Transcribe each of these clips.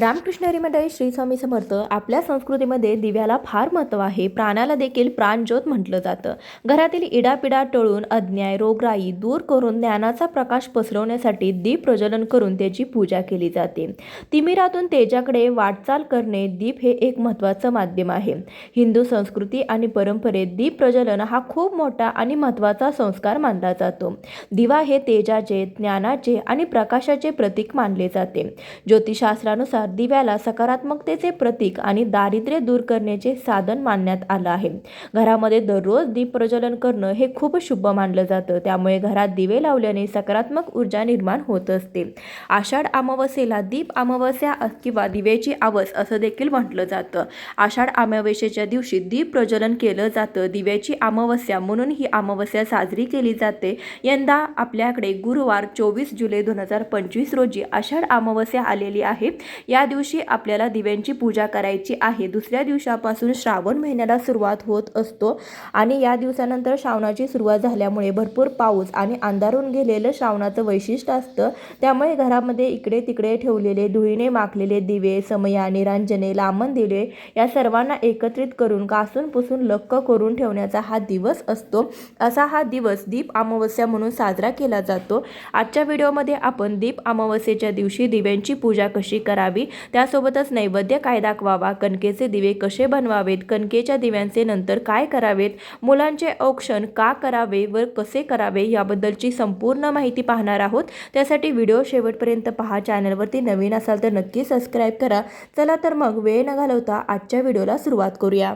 रामकृष्ण मंडळी श्री स्वामी समर्थ आपल्या संस्कृतीमध्ये दिव्याला फार महत्त्व आहे. प्राणाला देखील प्राणज्योत म्हटलं जातं. घरातील इडापिडा टळून अज्ञाय रोगराई दूर करून ज्ञानाचा प्रकाश पसरवण्यासाठी दीप प्रज्वलन करून त्याची पूजा केली जाते. तिमिरातून तेजाकडे वाटचाल करणे दीप हे एक महत्त्वाचं माध्यम आहे. हिंदू संस्कृती आणि परंपरेत दीप प्रज्वलन हा खूप मोठा आणि महत्त्वाचा संस्कार मानला जातो. दिवा हे तेजाचे ज्ञानाचे आणि प्रकाशाचे प्रतीक मानले जाते. ज्योतिषशास्त्रानुसार दिव्याला सकारात्मकतेचे प्रतीक आणि दारिद्र्य दूर करण्याचे साधन मानण्यात आलं आहे. घरामध्ये दररोज दीप प्रज्वलन करणं हे खूप शुभ मानलं जातं. त्यामुळे घरात दिवे लावल्याने सकारात्मक ऊर्जा निर्माण होत असते. आषाढ अमावस्येला दीप अमावस्या किंवा दिव्याची आवस असं देखील म्हटलं जातं. आषाढ अमावस्येच्या दिवशी दीप प्रज्वलन केलं जातं. दिव्याची अमावस्या म्हणून ही अमावस्या साजरी केली जाते. यंदा आपल्याकडे गुरुवार चोवीस जुलै दोन हजार पंचवीस रोजी आषाढ अमावस्या आलेली आहे. या दिवशी आपल्याला दिव्यांची पूजा करायची आहे. दुसऱ्या दिवसापासून श्रावण महिन्याला सुरुवात होत असतो आणि या दिवसानंतर श्रावणाची सुरुवात झाल्यामुळे भरपूर पाऊस आणि अंधारून गेलेलं श्रावणाचं वैशिष्ट्य असतं. त्यामुळे घरामध्ये इकडे तिकडे ठेवलेले धुळीने माखलेले दिवे समया निरांजने लामन दिवे या सर्वांना एकत्रित करून कासून पुसून लक्क करून ठेवण्याचा हा दिवस असतो. असा हा दिवस दीप अमावस्या म्हणून साजरा केला जातो. आजच्या व्हिडिओमध्ये आपण दीप अमावस्येच्या दिवशी दिव्यांची पूजा कशी करावी त्यासोबतच नैवेद्य काय दाखवावा? कणकेचे दिवे कसे बनवावेत? कणकेच्या दिव्यांचे नंतर काय करावेत? मुलांचे औक्षण का करावे व कसे करावे याबद्दलची संपूर्ण माहिती पाहणार आहोत. त्यासाठी व्हिडिओ शेवटपर्यंत पहा. चॅनलवरती नवीन असाल तर नक्की सबस्क्राईब करा. चला तर मग वेळ न घालवता आजच्या व्हिडिओला सुरुवात करूया.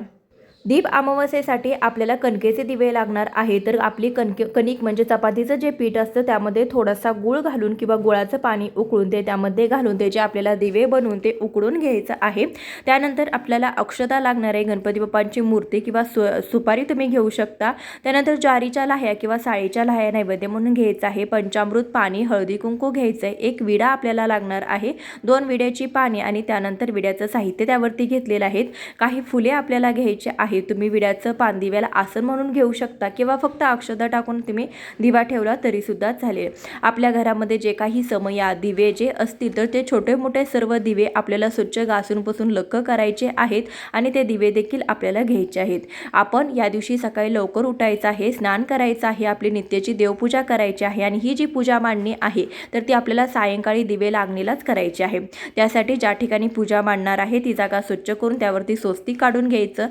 दीप अमावस्येसाठी आपल्याला कणकेचे दिवे लागणार आहे. तर आपली कणके कणिक म्हणजे चपातीचं जे पीठ असतं त्यामध्ये थोडासा गूळ घालून किंवा गुळाचं पाणी उकळून ते त्यामध्ये घालून त्याचे आपल्याला दिवे बनवून ते उकळून घ्यायचं आहे. त्यानंतर आपल्याला अक्षता लागणार आहे. गणपती बाप्पांची मूर्ती किंवा सु सुपारी तुम्ही घेऊ शकता. त्यानंतर ज्वारीच्या लाह्या किंवा साळीच्या लाह्या नैवेद्य म्हणून घ्यायचं आहे. पंचामृत पाणी हळदी कुंकू घ्यायचं आहे. एक विडा आपल्याला लागणार आहे. दोन विड्याची पाणी आणि त्यानंतर विड्याचं साहित्य त्यावरती घेतलेलं आहे. काही फुले आपल्याला घ्यायचे आहे तुम्ही विड्याचं पानदिव्याला आसन म्हणून घेऊ शकता किंवा फक्त अक्षदा टाकून तुम्ही दिवा ठेवला तरीसुद्धा चालेल. आपल्या घरामध्ये जे काही समया दिवे जे असतील तर ते छोटे मोठे सर्व दिवे आपल्याला स्वच्छ घासून पुसून लक्क करायचे आहेत आणि ते दिवे देखील आपल्याला घ्यायचे आहेत. आपण या दिवशी सकाळी लवकर उठायचं आहे स्नान करायचं आहे आपली नित्याची देवपूजा करायची आहे आणि ही जी पूजा मांडणी आहे तर ती आपल्याला सायंकाळी दिवे लागणीलाच करायची आहे. त्यासाठी ज्या ठिकाणी पूजा मांडणार आहे ती जागा स्वच्छ करून त्यावरती स्वस्ती काढून घ्यायचं.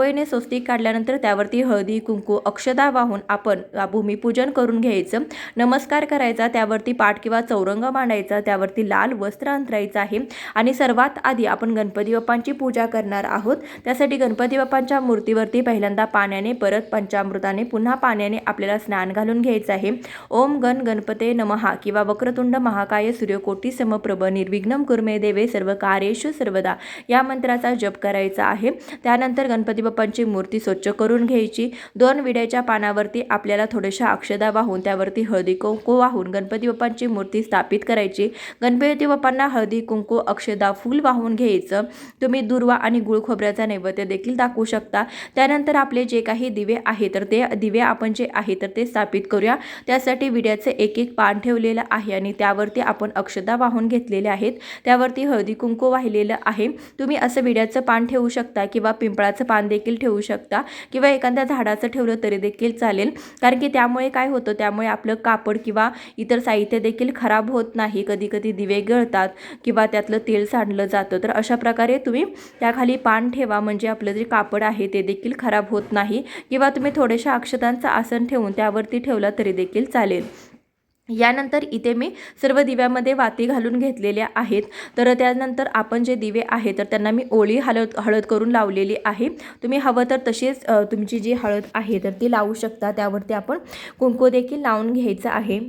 रांगोळीने स्वस्तिक काढल्यानंतर त्यावरती हळदी कुंकू अक्षदा वाहून आपण भूमिपूजन करून घ्यायचं. नमस्कार करायचा त्यावरती पाठ किंवा चौरंग मांडायचा त्यावरती लाल वस्त्र अंतरायचं आहे. आणि सर्वात आधी आपण गणपती बाप्पांची पूजा करणार आहोत. त्यासाठी गणपती बाप्पांच्या मूर्तीवरती पहिल्यांदा पाण्याने परत पंचामृताने पुन्हा पाण्याने आपल्याला स्नान घालून घ्यायचं आहे. ओम गण गणपते नमहा किंवा वक्रतुंड महाकाय सूर्यकोटी समप्रभ निर्विघ्नम कुर्मे देवे सर्व कार्येशु सर्वदा या मंत्राचा जप करायचा आहे. त्यानंतर गणपती बाप्पांची मूर्ती स्वच्छ करून घ्यायची. दोन विड्याच्या पानावरती आपल्याला थोड्याशा अक्षदा वाहून त्यावरती हळदी कुंकू वाहून गणपती बाप्पांची मूर्ती स्थापित करायची. गणपती बाप्पांना हळदी कुंकू अक्षदा फूल वाहून घ्यायचं. तुम्ही दुर्वा आणि गुळ खोबऱ्याचा नैवेद्य देखील दाखवू शकता. त्यानंतर आपले जे काही दिवे आहे तर ते दिवे आपण जे आहे तर ते स्थापित करूया. त्यासाठी विड्याचं एक एक पान ठेवलेलं आहे आणि त्यावरती आपण अक्षदा वाहून घेतलेले आहेत. त्यावरती हळदी कुंकू वाहिलेलं आहे. तुम्ही असं विड्याचं पान ठेवू शकता किंवा पिंपळाचं पान देखील देखील ठेवू शकता. किंवा एखाद्या झाडाचं ठेवलं तरी देखील चालेल. कारण की त्यामुळे काय होतं त्यामुळे आपलं कापड किंवा इतर साहित्य देखील खराब होत नाही. कधी कधी दिवे गळतात किंवा त्यातलं तेल सांडलं जातं. तर अशा प्रकारे तुम्ही त्याखाली पान ठेवा. म्हणजे आपलं जे कापड आहे ते देखील खराब होत नाही. किंवा तुम्ही थोड्याशा अक्षतांचं आसन ठेवून त्यावरती ठेवला तरी देखील चालेल. यानंतर इथे मी सर्व दिव्यामध्ये वाती घालून घेतलेल्या आहेत. तर त्यानंतर आपण जे दिवे आहे तर त्यांना मी ओळी हळद हळद करून लावलेली आहे. तुम्ही हवं तर तशीच तुमची जी हळद आहे तर ती लावू शकता. त्यावरती आपण कुंकू देखील लावून घ्यायचं आहे.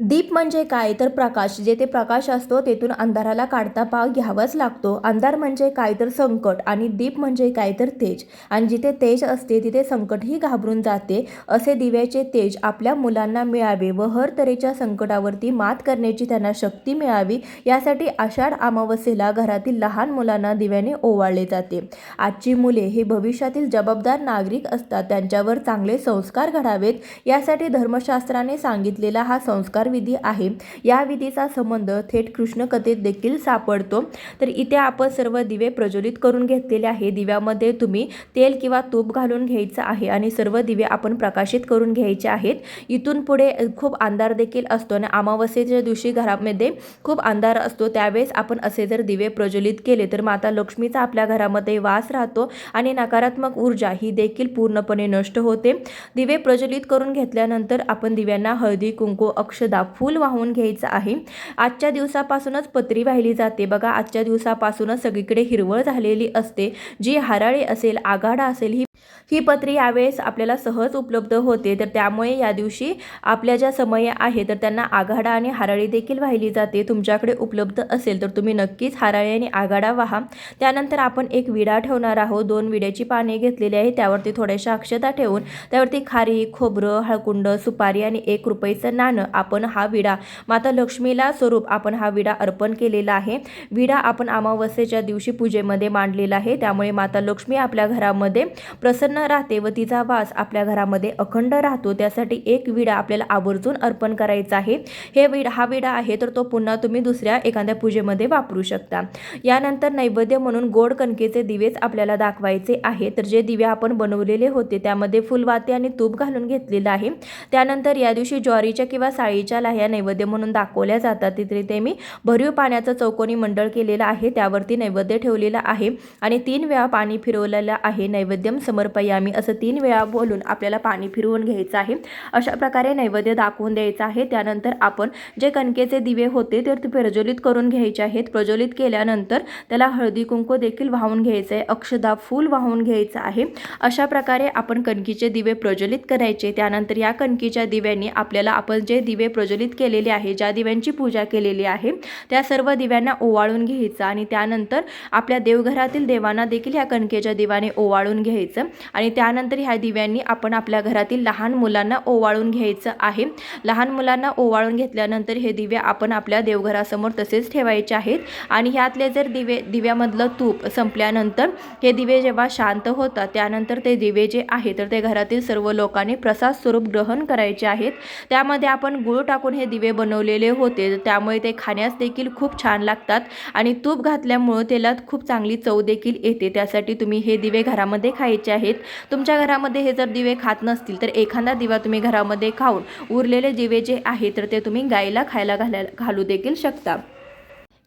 दीप म्हणजे काय? तर प्रकाश. जेथे प्रकाश असतो तेथून अंधाराला काढता पाव घ्यावाच लागतो. अंधार म्हणजे काय? तर संकट. आणि दीप म्हणजे काय? तर तेज. आणि जिथे तेज असते तिथे संकटही घाबरून जाते. असे दिव्याचे तेज आपल्या मुलांना मिळावे व हर तऱ्हेच्या संकटावरती मात करण्याची त्यांना शक्ती मिळावी. यासाठी आषाढ अमावस्येला घरातील लहान मुलांना दिव्याने ओवाळले जाते. आजची मुले हे भविष्यातील जबाबदार नागरिक असतात. त्यांच्यावर चांगले संस्कार घडावेत. यासाठी धर्मशास्त्राने सांगितलेला हा संस्कार विधी आहे. या विधीचा संबंध थेट कृष्ण कथेत देखील सापडतो. तर इथे आपण सर्व दिवे प्रज्वलित करून घेतलेले आहे. दिव्यामध्ये तुम्ही तेल किंवा तूप घालून घ्यायचं आहे आणि सर्व दिवे आपण प्रकाशित करून घ्यायचे आहेत. इथून पुढे खूप अंधार देखील असतो आणि अमावस्येच्या दिवशी घरामध्ये खूप अंधार असतो. त्यावेळेस आपण असे जर दिवे प्रज्वलित केले तर माता लक्ष्मीचा आपल्या घरामध्ये वास राहतो आणि नकारात्मक ऊर्जा ही देखील पूर्णपणे नष्ट होते. दिवे प्रज्वलित करून घेतल्यानंतर आपण दिव्यांना हळदी कुंकू अक्षदा फूल वाहून घ्यायचं आहे. आजच्या दिवसापासूनच पत्री वाहिली जाते. बघा आजच्या दिवसापासूनच सगळीकडे हिरवळ झालेली असते. जी हराळी असेल आघाडा असेल ही ही पत्रे यावेळेस आपल्याला सहज उपलब्ध होते. तर त्यामुळे या दिवशी आपल्या ज्या समय आहे तर त्यांना आघाडा आणि हाराळी देखील वाहिली जाते. तुमच्याकडे उपलब्ध असेल तर तुम्ही नक्कीच हाराळी आणि आघाडा वाहा. त्यानंतर आपण एक विडा ठेवणार आहोत. दोन विड्याची पाने घेतलेली आहे त्यावरती थोड्याशा अक्षता ठेवून त्यावरती खारी खोबरं हळकुंड सुपारी आणि एक रुपयेचं नाणं आपण हा विडा माता लक्ष्मीला स्वरूप आपण हा विडा अर्पण केलेला आहे. विडा आपण अमावस्येच्या दिवशी पूजेमध्ये मांडलेला आहे. त्यामुळे माता लक्ष्मी आपल्या घरामध्ये प्रसन्न राहते व तिचा वास आपल्या घरामध्ये अखंड राहतो. त्यासाठी एक विडा आपल्याला आवर्जून अर्पण करायचा आहे. हे विडा हा विडा आहे तर तो पुन्हा तुम्ही दुसऱ्या एखाद्या पूजेमध्ये वापरू शकता. यानंतर नैवेद्य म्हणून गोड कणकेचे दिवेच आपल्याला दाखवायचे आहे. तर जे दिवे आपण बनवलेले होते त्यामध्ये फुलवाती आणि तूप घालून घेतलेलं आहे. त्यानंतर या दिवशी ज्वारीच्या किंवा साळीच्या लाह्या नैवेद्य म्हणून दाखवल्या जातात. तिथे ते मी भरीव पाण्याचं चौकोनी मंडळ केलेलं आहे. त्यावरती नैवेद्य ठेवलेलं आहे आणि तीन वेळा पाणी फिरवलेलं आहे. नैवेद्यम समर्पयामी असं तीन वेळा बोलून आपल्याला पाणी फिरवून घ्यायचं आहे. अशा प्रकारे नैवेद्य दाखवून द्यायचं आहे. त्यानंतर आपण जे कणकेचे दिवे होते तर ते प्रज्वलित करून घ्यायचे आहेत. प्रज्वलित केल्यानंतर त्याला हळदी कुंकू देखील वाहून घ्यायचं आहे. अक्षदा फूल वाहून घ्यायचं आहे. अशा प्रकारे आपण कणकीचे दिवे प्रज्वलित करायचे. त्यानंतर या कणकीच्या दिव्यांनी आपल्याला आपण जे दिवे प्रज्वलित केलेले आहे ज्या दिव्यांची पूजा केलेली आहे त्या सर्व दिव्यांना ओवाळून घ्यायचं आणि त्यानंतर आपल्या देवघरातील देवांना देखील ह्या कणकेच्या दिवाने ओवाळून घ्यायचं. आणि त्यानंतर ह्या दिव्यांनी आपण आपल्या घरातील लहान मुलांना ओवाळून घ्यायचं आहे. लहान मुलांना ओवाळून घेतल्यानंतर हे दिवे आपण आपल्या देवघरासमोर तसेच ठेवायचे आहेत. आणि ह्यातले जर दिवे दिव्यामधलं तूप संपल्यानंतर हे दिवे जेव्हा शांत होतात त्यानंतर ते दिवे जे आहे तर ते घरातील सर्व लोकांनी प्रसाद स्वरूप ग्रहण करायचे आहेत. त्यामध्ये आपण गुळ टाकून हे दिवे बनवलेले होते त्यामुळे ते खाण्यास देखील खूप छान लागतात आणि तूप घातल्यामुळं त्याला खूप चांगली चव देखील येते. त्यासाठी तुम्ही हे दिवे घरामध्ये खायचे आहेत. तुमच्या घरामध्ये हे जर दिवे खात नसतील तर एखादा दिवा तुम्ही घरामध्ये खाऊन उरलेले दिवे जे आहे तर ते तुम्ही गाईला खायला घालायला घालू देखील शकता.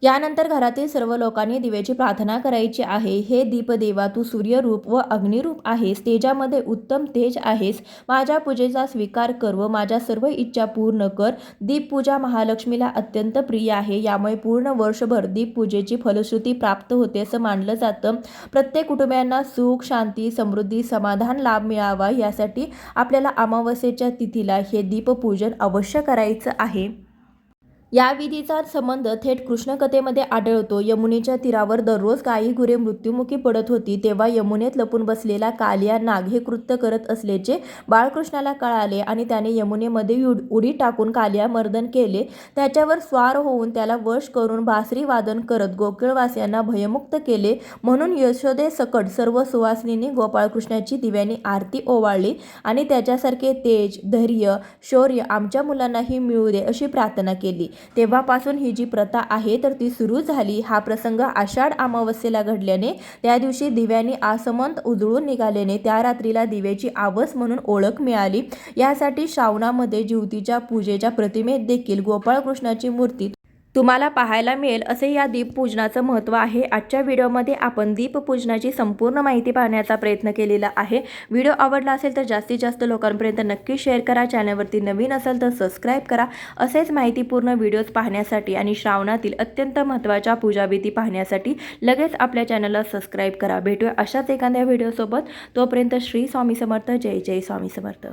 यानंतर घरातील सर्व लोकांनी दिव्याची प्रार्थना करायची आहे. हे दीपदेवा तू सूर्यरूप व अग्निरूप आहेस. तेजामध्ये उत्तम तेज आहेस. माझ्या पूजेचा स्वीकार कर व माझ्या सर्व इच्छा पूर्ण कर. दीपपूजा महालक्ष्मीला अत्यंत प्रिय आहे. यामुळे पूर्ण वर्षभर दीपपूजेची फलश्रुती प्राप्त होते असं मानलं जातं. प्रत्येक कुटुंबियांना सुख शांती समृद्धी समाधान लाभ मिळावा यासाठी आपल्याला अमावस्येच्या तिथीला हे दीपपूजन अवश्य करायचं आहे. या विधीचा संबंध थेट कृष्णकथेमध्ये आढळतो. यमुनेच्या तीरावर दररोज काही गुरे मृत्युमुखी पडत होती तेव्हा यमुनेत लपून बसलेला कालिया नाग हे कृत्य करत असल्याचे बाळकृष्णाला कळाले आणि त्याने यमुनेमध्ये उड उडी टाकून कालिया मर्दन केले. त्याच्यावर स्वार होऊन त्याला वश करून बासरी वादन करत गोकुळवासियांना भयमुक्त केले. म्हणून यशोदे सकट सर्व सुवासिनींनी गोपाळकृष्णाची दिव्याने आरती ओवाळली आणि त्याच्यासारखे तेज धैर्य शौर्य आमच्या मुलांनाही मिळू दे अशी प्रार्थना केली. तेव्हापासून ही जी प्रथा आहे तर ती सुरू झाली. हा प्रसंग आषाढ अमावस्येला घडल्याने त्या दिवशी दिव्यांनी आसमंत उजळून निघाल्याने त्या रात्रीला दिव्याची आवस म्हणून ओळख मिळाली. यासाठी श्रावणामध्ये ज्योतीच्या पूजेच्या प्रतिमेत देखील गोपाळकृष्णाची मूर्ती तुम्हाला पाहायला मिळेल असे या दीपपूजनाचं महत्त्व आहे. आजच्या व्हिडिओमध्ये आपण दीपपूजनाची संपूर्ण माहिती पाहण्याचा प्रयत्न केलेला आहे. व्हिडिओ आवडला असेल तर जास्तीत जास्त लोकांपर्यंत नक्की शेअर करा. चॅनलवरती नवीन असेल तर सबस्क्राईब करा. असेच माहितीपूर्ण व्हिडिओज पाहण्यासाठी आणि श्रावणातील अत्यंत महत्त्वाच्या पूजाविधी पाहण्यासाठी लगेच आपल्या चॅनलला सबस्क्राईब करा. भेटूया अशाच एखाद्या व्हिडिओसोबत. तोपर्यंत श्री स्वामी समर्थ. जय जय स्वामी समर्थ.